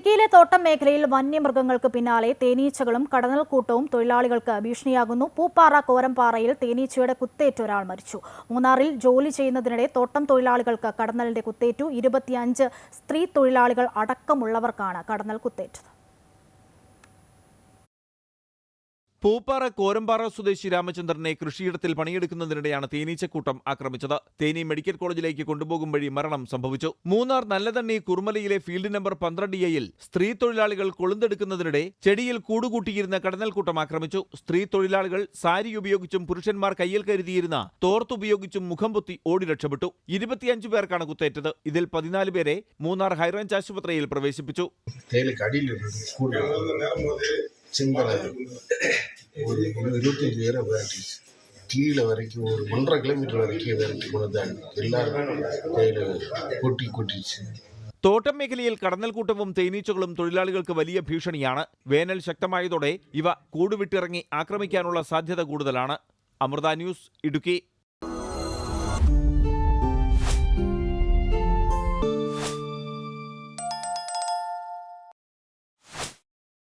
ഇടുക്കിയിലെ തോട്ടം മേഖലയിൽ വന്യമൃഗങ്ങൾക്ക് പിന്നാലെ തേനീച്ചകളും കടന്നൽക്കൂട്ടവും തൊഴിലാളികൾക്ക് ഭീഷണിയാകുന്നു. പൂപ്പാറ കോരംപാറയിൽ തേനീച്ചയുടെ കുത്തേറ്റ് ഒരാൾ മരിച്ചു. മൂന്നാറിൽ ജോലി ചെയ്യുന്നതിനിടെ തോട്ടം തൊഴിലാളികൾക്ക് കടന്നലിന്റെ കുത്തേറ്റു. ഇരുപത്തിയഞ്ച് സ്ത്രീ തൊഴിലാളികൾ അടക്കമുള്ളവർക്കാണ് കടന്നൽ കുത്തേറ്റത്. പൂപ്പാറ കോരമ്പാറ സ്വദേശി രാമചന്ദ്രനെ കൃഷിയിടത്തിൽ പണിയെടുക്കുന്നതിനിടെയാണ് തേനീച്ചക്കൂട്ടം ആക്രമിച്ചത്. തേനി മെഡിക്കൽ കോളേജിലേക്ക് കൊണ്ടുപോകും വഴി മരണം സംഭവിച്ചു. മൂന്നാർ നല്ലതണ്ണി കുർമലയിലെ ഫീൽഡ് നമ്പർ പന്ത്രണ്ട് എയിൽ സ്ത്രീ തൊഴിലാളികൾ കൊളുന്തെടുക്കുന്നതിനിടെ ചെടിയിൽ കൂടുകൂട്ടിയിരുന്ന കടന്നൽക്കൂട്ടം ആക്രമിച്ചു. സ്ത്രീ തൊഴിലാളികൾ സാരി ഉപയോഗിച്ചും പുരുഷന്മാർ കയ്യിൽ കരുതിയിരുന്ന തോർത്തുപയോഗിച്ചും മുഖം പൊത്തി ഓടി രക്ഷപ്പെട്ടു. ഇരുപത്തിയഞ്ചു പേർക്കാണ് കുത്തേറ്റത്. ഇതിൽ പതിനാല് പേരെ മൂന്നാർ ഹൈറേഞ്ച് ആശുപത്രിയിൽ പ്രവേശിപ്പിച്ചു. தேயிலைக்கு அடியில் இருக்குது ஸ்கூல் சிந்தனை ஒரு இரு- இருபத்தஞ்சி பேரை விரட்டிச்சு கீழே வரைக்கும் ஒரு ஒன்றரை கிலோமீட்டர் வரைக்கும் விரட்டி கொண்டுதான் எல்லாரும் தேயிலை கொட்டி கொட்டிச்சு തോട്ടം മേഖലയിൽ കടന്നൽക്കൂട്ടവും തേനീച്ചകളും തൊഴിലാളികൾക്ക് വലിയ ഭീഷണിയാണ് വേനൽ ശക്തമായതോടെ ഇവ കൂടുവിട്ടിറങ്ങി ആക്രമിക്കാനുള്ള സാധ്യത കൂടുതലാണ് അമൃത ന്യൂസ് ഇടുക്കി